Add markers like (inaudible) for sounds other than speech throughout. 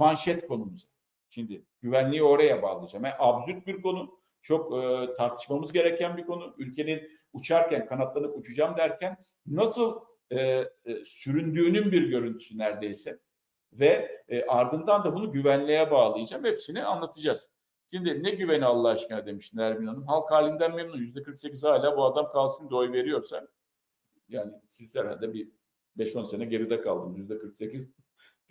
manşet konumuza. Şimdi güvenliği oraya bağlayacağım. Yani absürt bir konu. Çok e, tartışmamız gereken bir konu. Ülkenin uçarken kanatlanıp uçacağım derken nasıl e, e, süründüğünün bir görüntüsü neredeyse ve e, ardından da bunu güvenliğe bağlayacağım. Hepsini anlatacağız. Şimdi ne güveni Allah aşkına demiş Nermin Hanım. Halk halinden memnun. Yüzde 48 hala bu adam kalsın da oy veriyorsa yani siz herhalde bir 5-10 sene geride kaldınız. Yüzde 48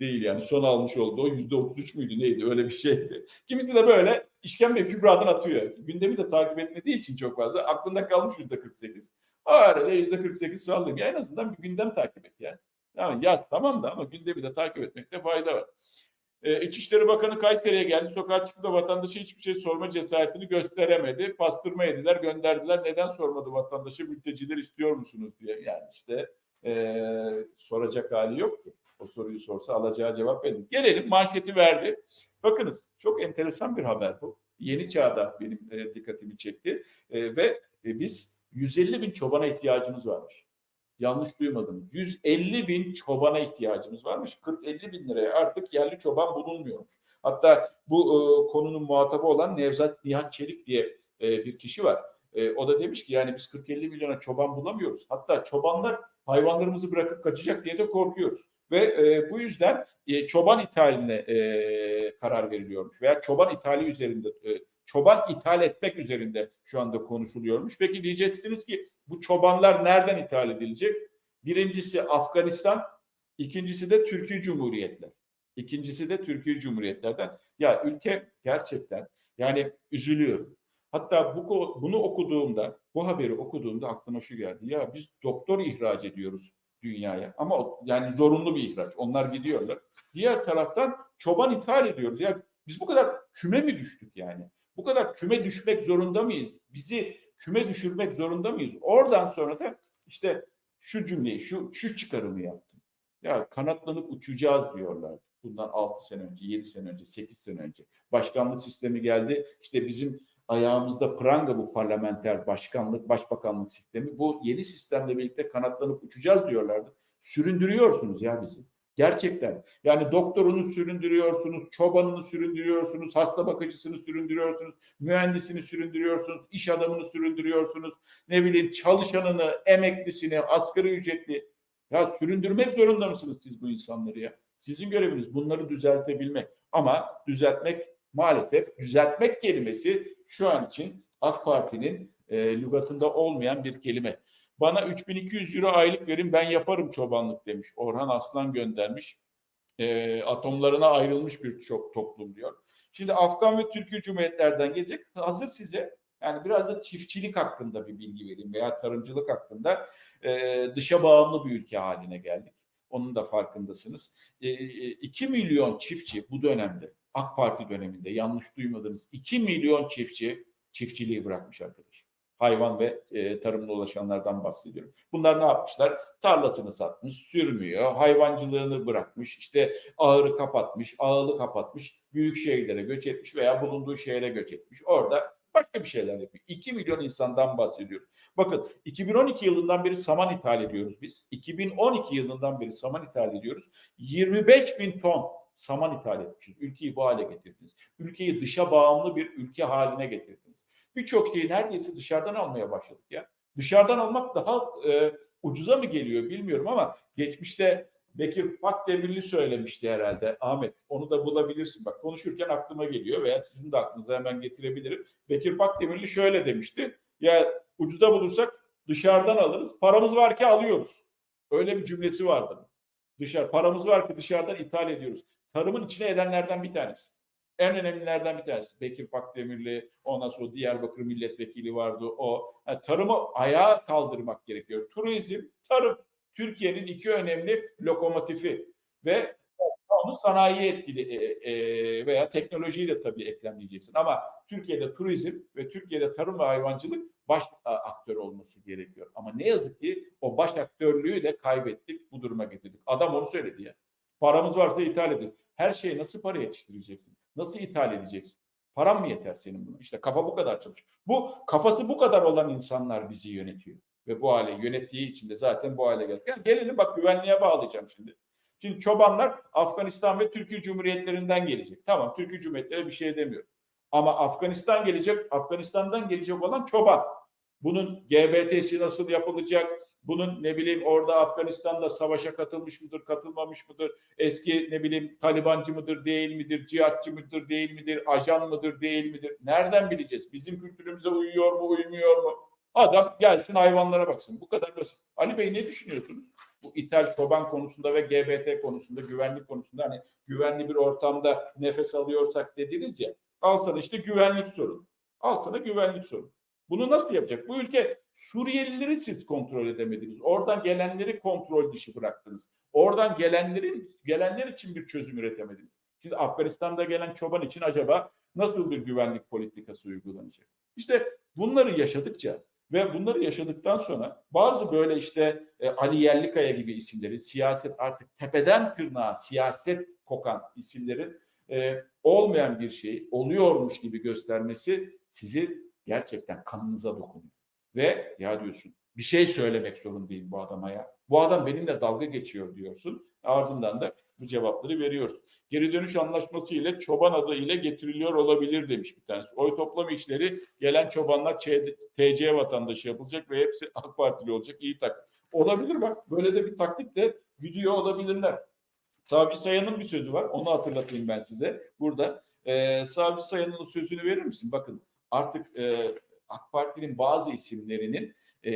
değil yani. Son almış olduğu yüzde 33 müydü neydi öyle bir şeydi. Kimisi de böyle işkembe kübradan atıyor. Gündemi de takip etmediği için çok fazla. Aklında kalmış yüzde 48. O arada yüzde 48 sallayayım. Ya en azından bir gündem takip et yani. Yani yaz tamam da ama gündemi de takip etmekte fayda var. Ee, İçişleri Bakanı Kayseri'ye geldi. Sokağa çıktı da vatandaşa hiçbir şey sorma cesaretini gösteremedi. Pastırma yediler, gönderdiler. Neden sormadı vatandaşı mülteciler istiyor musunuz diye. Yani işte ee, soracak hali yok ki. O soruyu sorsa alacağı cevap verir. Gelelim manşeti verdi. Bakınız çok enteresan bir haber bu. Yeni çağda benim e, dikkatimi çekti. E, ve e, biz 150 bin çobana ihtiyacımız varmış. Yanlış duymadınız. 150 bin çobana ihtiyacımız varmış. 40-50 bin liraya artık yerli çoban bulunmuyormuş. Hatta bu e, konunun muhatabı olan Nevzat Nihat Çelik diye e, bir kişi var. E, o da demiş ki yani biz 40-50 milyona çoban bulamıyoruz. Hatta çobanlar hayvanlarımızı bırakıp kaçacak diye de korkuyoruz. Ve e, bu yüzden e, çoban ithaline e, karar veriliyormuş veya çoban ithali üzerinde e, çoban ithal etmek üzerinde şu anda konuşuluyormuş. Peki diyeceksiniz ki bu çobanlar nereden ithal edilecek? Birincisi Afganistan, ikincisi de Türkiye Cumhuriyetler. İkincisi de Türkiye Cumhuriyetlerden. Ya ülke gerçekten yani üzülüyorum. Hatta bu bunu okuduğumda, bu haberi okuduğumda aklıma şu geldi. Ya biz doktor ihraç ediyoruz dünyaya. Ama yani zorunlu bir ihraç. Onlar gidiyorlar. Diğer taraftan çoban ithal ediyoruz. Ya biz bu kadar küme mi düştük yani? Bu kadar küme düşmek zorunda mıyız? Bizi küme düşürmek zorunda mıyız? Oradan sonra da işte şu cümleyi, şu, şu çıkarımı yaptım. Ya kanatlanıp uçacağız diyorlardı. Bundan 6 sene önce, 7 sene önce, 8 sene önce. Başkanlık sistemi geldi. İşte bizim ayağımızda pranga bu parlamenter başkanlık, başbakanlık sistemi. Bu yeni sistemle birlikte kanatlanıp uçacağız diyorlardı. Süründürüyorsunuz ya bizi. Gerçekten. Yani doktorunu süründürüyorsunuz, çobanını süründürüyorsunuz, hasta bakıcısını süründürüyorsunuz, mühendisini süründürüyorsunuz, iş adamını süründürüyorsunuz, ne bileyim çalışanını, emeklisini, asgari ücretli. Ya süründürmek zorunda mısınız siz bu insanları ya? Sizin göreviniz bunları düzeltebilmek. Ama düzeltmek maalesef düzeltmek kelimesi şu an için AK Parti'nin e, lügatında olmayan bir kelime. Bana 3200 euro aylık verin ben yaparım çobanlık demiş. Orhan Aslan göndermiş. E, atomlarına ayrılmış bir çok toplum diyor. Şimdi Afgan ve Türkiye Cumhuriyetlerden gelecek. Hazır size yani biraz da çiftçilik hakkında bir bilgi vereyim veya tarımcılık hakkında e, dışa bağımlı bir ülke haline geldik. Onun da farkındasınız. E, 2 milyon çiftçi bu dönemde AK Parti döneminde yanlış duymadınız 2 milyon çiftçi çiftçiliği bırakmış arkadaş. Hayvan ve e, tarımla ulaşanlardan bahsediyorum. Bunlar ne yapmışlar? Tarlasını satmış, sürmüyor, hayvancılığını bırakmış, işte ağırı kapatmış, ağılı kapatmış, büyük şehirlere göç etmiş veya bulunduğu şehre göç etmiş. Orada başka bir şeyler yapıyor. 2 milyon insandan bahsediyoruz. Bakın 2012 yılından beri saman ithal ediyoruz biz. 2012 yılından beri saman ithal ediyoruz. 25 bin ton saman ithal etmişiz. Ülkeyi bu hale getirdiniz. Ülkeyi dışa bağımlı bir ülke haline getirdiniz. Birçok şeyi neredeyse dışarıdan almaya başladık ya. Dışarıdan almak daha e, ucuza mı geliyor bilmiyorum ama geçmişte Bekir Pakdemirli söylemişti herhalde Ahmet. Onu da bulabilirsin. Bak konuşurken aklıma geliyor veya sizin de aklınıza hemen getirebilirim. Bekir Pakdemirli şöyle demişti. Ya ucuza bulursak dışarıdan alırız. Paramız var ki alıyoruz. Öyle bir cümlesi vardı. Dışarı paramız var ki dışarıdan ithal ediyoruz. Tarımın içine edenlerden bir tanesi. En önemlilerden bir tanesi. Bekir Pakdemirli, ondan sonra Diyarbakır milletvekili vardı o. Yani tarımı ayağa kaldırmak gerekiyor. Turizm, tarım. Türkiye'nin iki önemli lokomotifi ve onu sanayi etkili e, e, veya teknolojiyi de tabii eklemleyeceksin. Ama Türkiye'de turizm ve Türkiye'de tarım ve hayvancılık baş aktör olması gerekiyor. Ama ne yazık ki o baş aktörlüğü de kaybettik, bu duruma getirdik. Adam onu söyledi ya. Paramız varsa ithal ederiz. Her şeyi nasıl para yetiştireceksin? Nasıl ithal edeceksin? Param mı yeter senin buna? İşte kafa bu kadar çalışıyor. Bu kafası bu kadar olan insanlar bizi yönetiyor. Ve bu hale yönettiği için de zaten bu hale geldik. Yani gelelim bak güvenliğe bağlayacağım şimdi. Şimdi çobanlar Afganistan ve Türkiye Cumhuriyetlerinden gelecek. Tamam Türkiye Cumhuriyetleri bir şey demiyor. Ama Afganistan gelecek, Afganistan'dan gelecek olan çoban. Bunun GBT'si nasıl yapılacak? Bunun ne bileyim orada Afganistan'da savaşa katılmış mıdır, katılmamış mıdır? Eski ne bileyim Talibancı mıdır, değil midir? Cihatçı mıdır, değil midir? Ajan mıdır, değil midir? Nereden bileceğiz? Bizim kültürümüze uyuyor mu, uymuyor mu? Adam gelsin hayvanlara baksın. Bu kadar basit. Ali Bey ne düşünüyorsunuz? Bu ithal çoban konusunda ve GBT konusunda, güvenlik konusunda hani güvenli bir ortamda nefes alıyorsak dediniz ya. Al sana işte güvenlik sorunu. Al sana güvenlik sorunu. Bunu nasıl yapacak? Bu ülke Suriyelileri siz kontrol edemediniz. Oradan gelenleri kontrol dışı bıraktınız. Oradan gelenlerin gelenler için bir çözüm üretemediniz. Şimdi Afganistan'da gelen çoban için acaba nasıl bir güvenlik politikası uygulanacak? İşte bunları yaşadıkça ve bunları yaşadıktan sonra bazı böyle işte e, Ali Yerlikaya gibi isimleri siyaset artık tepeden tırnağa siyaset kokan isimlerin e, olmayan bir şey oluyormuş gibi göstermesi sizi gerçekten kanınıza dokunuyor. Ve ya diyorsun bir şey söylemek zorundayım bu adama ya. Bu adam benimle dalga geçiyor diyorsun. Ardından da bu cevapları veriyorsun. Geri dönüş anlaşması ile çoban adı ile getiriliyor olabilir demiş bir tanesi. Oy toplama işleri gelen çobanlar TC vatandaşı yapılacak ve hepsi (laughs) AK Partili olacak. İyi tak. Olabilir bak. Böyle de bir taktik de gidiyor olabilirler. Savcı Sayan'ın bir sözü var. Onu hatırlatayım ben size. Burada e, Savcı Sayan'ın sözünü verir misin? Bakın artık e, AK Parti'nin bazı isimlerinin e,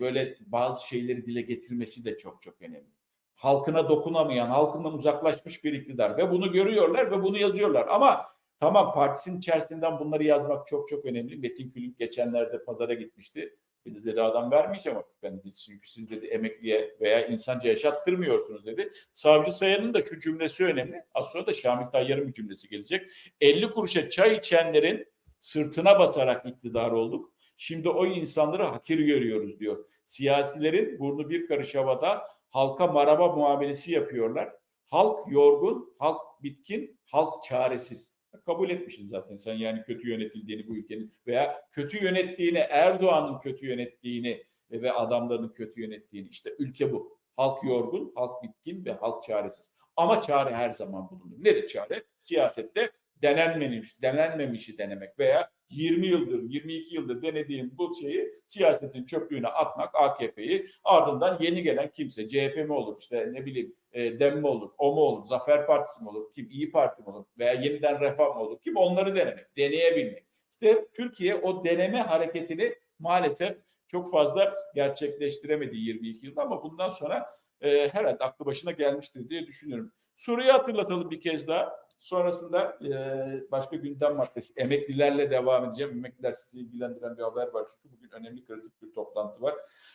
böyle bazı şeyleri dile getirmesi de çok çok önemli. Halkına dokunamayan, halkından uzaklaşmış bir iktidar ve bunu görüyorlar ve bunu yazıyorlar. Ama tamam partisinin içerisinden bunları yazmak çok çok önemli. Metin Külünk geçenlerde pazara gitmişti. Dedi, dedi adam vermeyeceğim artık ben dedi. Çünkü siz dedi emekliye veya insanca yaşattırmıyorsunuz dedi. Savcı Sayan'ın da şu cümlesi önemli. Az sonra da Şamil Tayyar'ın bir cümlesi gelecek. 50 kuruşa çay içenlerin sırtına basarak iktidar olduk. Şimdi o insanları hakir görüyoruz diyor. Siyasilerin burnu bir karış havada halka maraba muamelesi yapıyorlar. Halk yorgun, halk bitkin, halk çaresiz. Kabul etmişsin zaten sen yani kötü yönetildiğini bu ülkenin veya kötü yönettiğini, Erdoğan'ın kötü yönettiğini ve adamlarının kötü yönettiğini. işte ülke bu. Halk yorgun, halk bitkin ve halk çaresiz. Ama çare her zaman bulunur. Nedir çare? Siyasette denenmemiş, denenmemişi denemek veya 20 yıldır, 22 yıldır denediğim bu şeyi siyasetin çöplüğüne atmak AKP'yi ardından yeni gelen kimse CHP mi olur işte ne bileyim e, DEM mi olur, o mu olur, Zafer Partisi mi olur, kim İyi Parti mi olur veya yeniden Refah mı olur, kim onları denemek, deneyebilmek. İşte Türkiye o deneme hareketini maalesef çok fazla gerçekleştiremedi 22 yılda ama bundan sonra e, herhalde aklı başına gelmiştir diye düşünüyorum. Soruyu hatırlatalım bir kez daha. Sonrasında e, başka gündem maddesi emeklilerle devam edeceğim. Emekliler sizi ilgilendiren bir haber var çünkü bugün önemli kritik bir toplantı var.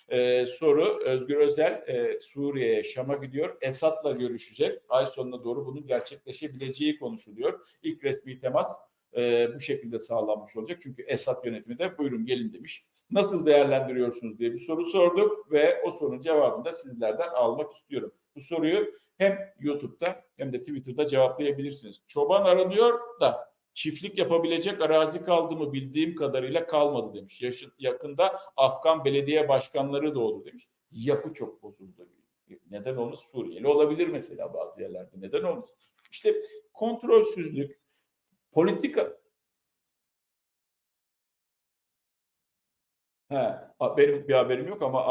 E, soru Özgür Özel e, Suriye'ye Şam'a gidiyor. Esad'la görüşecek. Ay sonuna doğru bunun gerçekleşebileceği konuşuluyor. İlk resmi temas e, bu şekilde sağlanmış olacak. Çünkü Esad yönetimi de buyurun gelin demiş. Nasıl değerlendiriyorsunuz diye bir soru sorduk ve o sorunun cevabını da sizlerden almak istiyorum. Bu soruyu hem YouTube'da hem de Twitter'da cevaplayabilirsiniz. Çoban aranıyor da çiftlik yapabilecek arazi kaldı mı bildiğim kadarıyla kalmadı demiş. Yaşın, yakında Afgan belediye başkanları da olur demiş. Yapı çok bozuldu. Neden olmaz? Suriyeli olabilir mesela bazı yerlerde. Neden olmaz? İşte kontrolsüzlük, politika He, benim bir haberim yok ama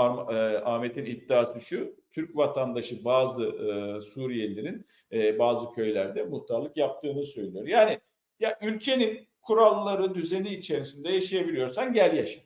Ahmet'in iddiası şu. Türk vatandaşı bazı e, Suriyelilerin e, bazı köylerde muhtarlık yaptığını söylüyor. Yani ya ülkenin kuralları, düzeni içerisinde yaşayabiliyorsan gel yaşa.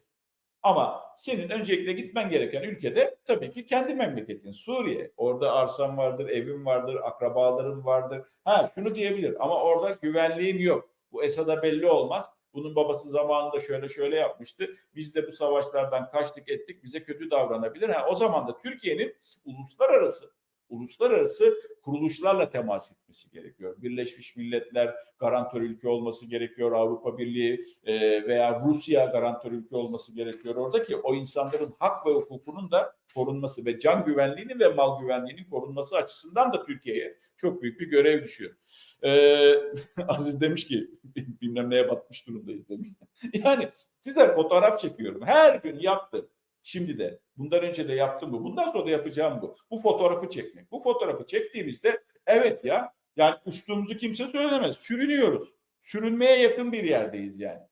Ama senin öncelikle gitmen gereken ülkede tabii ki kendi memleketin Suriye. Orada arsan vardır, evin vardır, akrabaların vardır. Ha şunu diyebilir ama orada güvenliğim yok. Bu Esad'a belli olmaz. Bunun babası zamanında şöyle şöyle yapmıştı. Biz de bu savaşlardan kaçtık ettik. Bize kötü davranabilir. Ha, o zaman da Türkiye'nin uluslararası uluslararası kuruluşlarla temas etmesi gerekiyor. Birleşmiş Milletler garantör ülke olması gerekiyor. Avrupa Birliği e, veya Rusya garantör ülke olması gerekiyor. Orada ki o insanların hak ve hukukunun da korunması ve can güvenliğinin ve mal güvenliğinin korunması açısından da Türkiye'ye çok büyük bir görev düşüyor. Ee, (laughs) Aziz demiş ki (laughs) bilmem neye batmış durumdayız demiş. (laughs) Yani size fotoğraf çekiyorum. Her gün yaptı. Şimdi de. Bundan önce de yaptım bu. Bundan sonra da yapacağım bu. Bu fotoğrafı çekmek. Bu fotoğrafı çektiğimizde evet ya yani uçtuğumuzu kimse söylemez. Sürünüyoruz. Sürünmeye yakın bir yerdeyiz yani.